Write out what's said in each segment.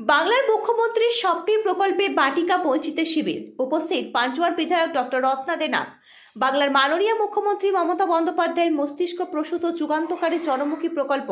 বাংলার মুখ্যমন্ত্রীর স্বপ্নের প্রকল্পে বাটিকা বঞ্চিত শিবির। উপস্থিত পাঞ্চুয়ার বিধায়ক ডক্টর রত্না দেনাক বাংলার মাননীয় মুখ্যমন্ত্রী মমতা বন্দ্যোপাধ্যায়ের মস্তিষ্ক প্রসূত যুগান্তকারী জনমুখী প্রকল্প,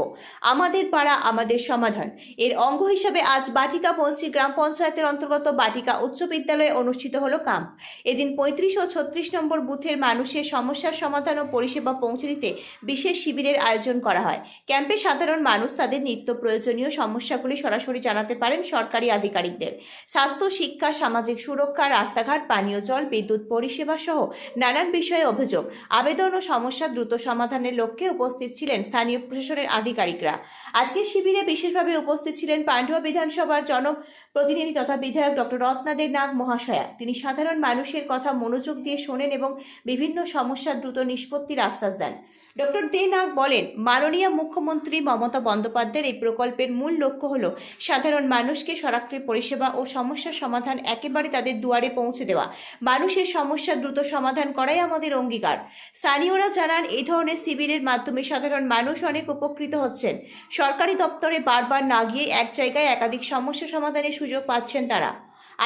আমাদের পাড়া, আমাদের সমাধান। এর অঙ্গ হিসাবে আজ বাটিকা পঞ্চি গ্রাম পঞ্চায়েতের অন্তর্গত বাটিকা উচ্চ বিদ্যালয়ে অনুষ্ঠিত হলো কাম এদিন পঁয়ত্রিশ ও ছত্রিশ নম্বর বুথের মানুষের সমস্যার সমাধান ও পরিষেবা পৌঁছে দিতে বিশেষ শিবিরের আয়োজন করা হয়। ক্যাম্পে সাধারণ মানুষ তাদের নিত্য প্রয়োজনীয় সমস্যাগুলি সরাসরি জানাতে পারেন সরকারি আধিকারিকদের। স্বাস্থ্য, শিক্ষা, সামাজিক সুরক্ষা, রাস্তাঘাট, পানীয় জল, বিদ্যুৎ পরিষেবা সহ নানান বিষয়ে অভিযোগ। আবেদন ও সমস্যা দ্রুত সমাধানের লক্ষ্যে উপস্থিত ছিলেন স্থানীয় প্রশাসনের আধিকারিকরা। আজকের শিবিরে বিশেষভাবে উপস্থিত ছিলেন পান্ডুয়া বিধানসভার জনপ্রতিনিধি তথা বিধায়ক ডক্টর রত্নাদের নাগ মহাশয়া। তিনি সাধারণ মানুষের কথা মনোযোগ দিয়ে শোনেন এবং বিভিন্ন সমস্যা দ্রুত নিষ্পত্তির আশ্বাস দেন। ডক্টর দে নাগ বলেন, মাননীয় মুখ্যমন্ত্রী মমতা বন্দ্যোপাধ্যায়ের এই প্রকল্পের মূল লক্ষ্য হল সাধারণ মানুষকে সরাসরি পরিষেবা ও সমস্যার সমাধান একেবারে তাদের দুয়ারে পৌঁছে দেওয়া। মানুষের সমস্যা দ্রুত সমাধান করাই আমাদের অঙ্গীকার। স্থানীয়রা জানান, এই ধরনের শিবিরের মাধ্যমে সাধারণ মানুষ অনেক উপকৃত হচ্ছেন। সরকারি দপ্তরে বারবার না গিয়ে এক জায়গায় একাধিক সমস্যা সমাধানের সুযোগ পাচ্ছেন তারা।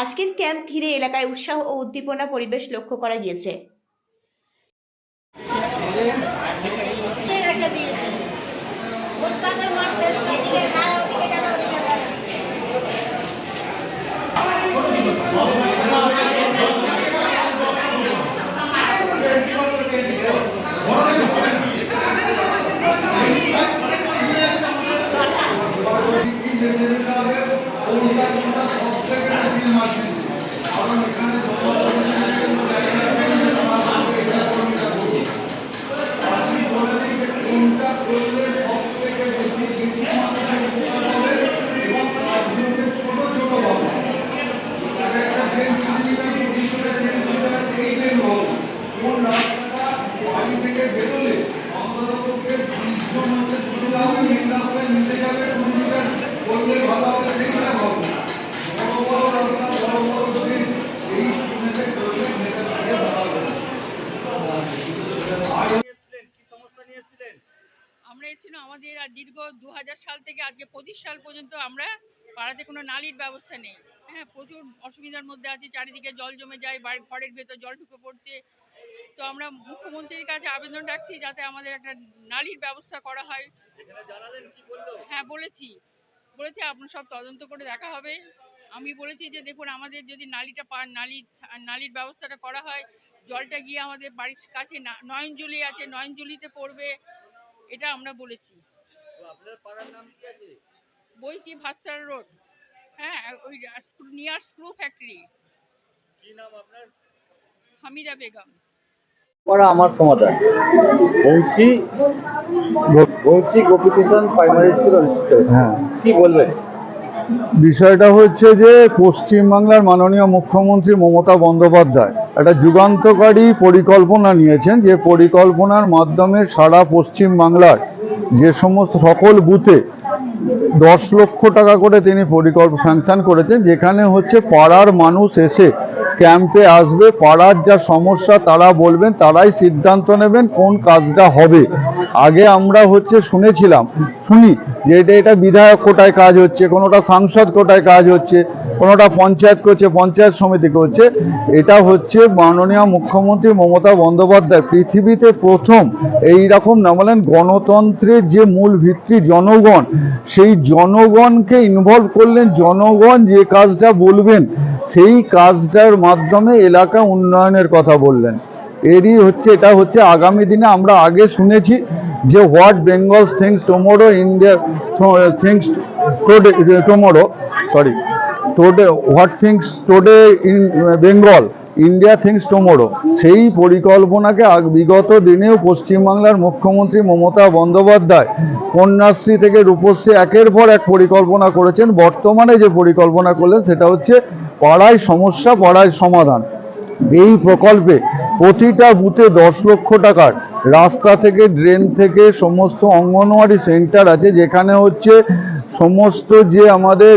আজকের ক্যাম্প ঘিরে এলাকায় উৎসাহ ও উদ্দীপনা পরিবেশ লক্ষ্য করা গিয়েছে। এসেছিলেন আমাদের আর দীর্ঘ দু হাজার সাল থেকে আজকে পঁচিশ সাল পর্যন্ত আমরা পাড়াতে কোনো নালির ব্যবস্থা নেই। হ্যাঁ প্রচুর অসুবিধার মধ্যে আছি, চারিদিকে জল জমে যায়, বাড়ি, ঘরের ভেতর জল ঢুকে পড়ছে। তো আমরা মুখ্যমন্ত্রীর কাছে আবেদন রাখছি যাতে আমাদের একটা নালির ব্যবস্থা করা হয়। হ্যাঁ বলেছি। বলেছি, আপনার সব তদন্ত করে দেখা হবে। আমি বলেছি যে, দেখুন, আমাদের যদি নালিটা পা, নালি, নালির ব্যবস্থাটা করা হয়, জলটা গিয়ে আমাদের বাড়ির কাছে নয়নজুলি আছে, নয়নজুলিতে পড়বে, এটা আমরা বলেছি। তো আপনার পাড়ার নাম কি আছে? বইটি ভাস্তার রোড? হ্যাঁ ওই নিয়ার স্ক্রু ফ্যাক্টরি। কি নাম আপনার? হামিদা বেগম। আমার সমাধান বলছি বলছি গোপীকৃষ্ণ প্রাইমারি স্কুল অনুষ্ঠিত হ্যাঁ। কি বলবেন? বিষয়টা হচ্ছে যে পশ্চিমবাংলার মাননীয় মুখ্যমন্ত্রী মমতা বন্দ্যোপাধ্যায় একটা যুগান্তকারী পরিকল্পনা নিয়েছেন যে পরিকল্পনার মাধ্যমে সারা পশ্চিম বাংলার যে সমস্ত সকল বুথে দশ লক্ষ টাকা করে তিনি পরিকল্প স্যাংশন করেছেন, যেখানে হচ্ছে পাড়ার মানুষ এসে ক্যাম্পে আসবে, পাড়ার যা সমস্যা তারা বলবেন, তারাই সিদ্ধান্ত নেবেন কোন কাজটা হবে। আগে আমরা হচ্ছে শুনেছিলাম, শুনি যে এটা এটা বিধায়ক কোটায় কাজ হচ্ছে, কোনোটা সাংসদ কোটায় কাজ হচ্ছে কোনোটা পঞ্চায়েত করছে, পঞ্চায়েত সমিতি করছে, এটা হচ্ছে মাননীয় মুখ্যমন্ত্রী মমতা বন্দ্যোপাধ্যায়। পৃথিবীতে প্রথম এই রকম না, বলেন গণতন্ত্রের যে মূল ভিত্তি জনগণ, সেই জনগণকে ইনভলভ করলেন, জনগণ যে কাজটা বলবেন, সেই কাজটার মাধ্যমে এলাকা উন্নয়নের কথা বললেন। এরই হচ্ছে, এটা হচ্ছে আগামী দিনে আমরা আগে শুনেছি যে what Bengal thinks tomorrow, India thinks tomorrow, sorry today what thinks today in Bengal India thinks tomorrow সেই পরিকল্পনাকে বিগত দিনেও পশ্চিমবাংলার মুখ্যমন্ত্রী মমতা বন্দ্যোপাধ্যায় কন্যাশ্রী থেকে রূপশ্রী একের পর এক পরিকল্পনা করেছেন। বর্তমানে যে পরিকল্পনা করলেন, সেটা হচ্ছে পাড়ায় সমস্যা, পাড়ায় সমাধান। এই প্রকল্পে প্রতিটা বুথে দশ লক্ষ টাকার রাস্তা থেকে, ড্রেন থেকে, সমস্ত অঙ্গনওয়াড়ি সেন্টার আছে, যেখানে হচ্ছে সমস্ত যে আমাদের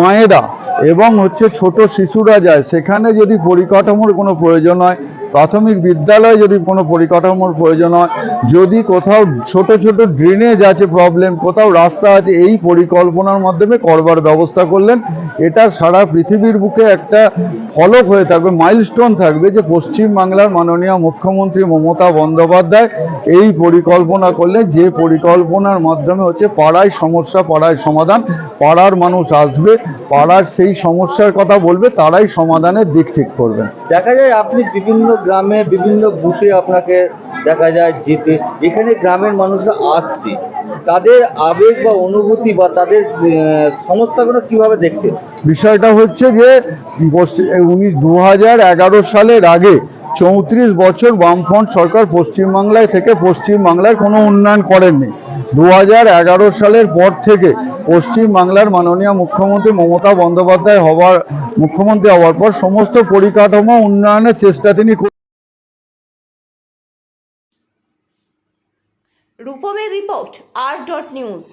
মায়েরা এবং হচ্ছে ছোট শিশুরা যায় সেখানে যদি পরিকাঠামোর কোনো প্রয়োজন হয় প্রাথমিক বিদ্যালয়ে যদি কোনো পরিকাঠামোর প্রয়োজন হয়, যদি কোথাও ছোট ছোট ড্রেনেজ আছে প্রবলেম কোথাও রাস্তা আছে, এই পরিকল্পনার মাধ্যমে করবার ব্যবস্থা করলেন। এটা সারা পৃথিবীর বুকে একটা ফলক হয়ে থাকবে মাইলস্টোন থাকবে যে পশ্চিমবাংলার মাননীয় মুখ্যমন্ত্রী মমতা বন্দ্যোপাধ্যায় এই পরিকল্পনা করলে যে পরিকল্পনার মাধ্যমে হচ্ছে পাড়ায় সমস্যা, পাড়ায় সমাধান, পাড়ার মানুষ আসবে, পাড়ার সেই সমস্যার কথা বলবে, তারাই সমাধানের দিক ঠিক করবেন। দেখা যায় আপনি বিভিন্ন গ্রামে বিভিন্ন বুথে আপনাকে দেখা যায় যেতে এখানে গ্রামের মানুষরা আসছে। তাদের আবেগ বা অনুভূতি বা তাদের সমস্যাগুলো কীভাবে দেখছেন বিষয়টা হচ্ছে যে উনিশ দু হাজার এগারো সালের আগে চৌত্রিশ বছর বামফ্রন্ট সরকার পশ্চিমবাংলায় থেকে পশ্চিমবাংলার কোনো উন্নয়ন করেননি। দু এগারো সালের পর থেকে পশ্চিমবাংলার মাননীয় মুখ্যমন্ত্রী মমতা বন্দ্যোপাধ্যায় হওয়ার, মুখ্যমন্ত্রী হওয়ার পর সমস্ত পরিকাঠামো উন্নয়নের চেষ্টা তিনি रूपमे रिपोर्ट आर डॉट न्यूज़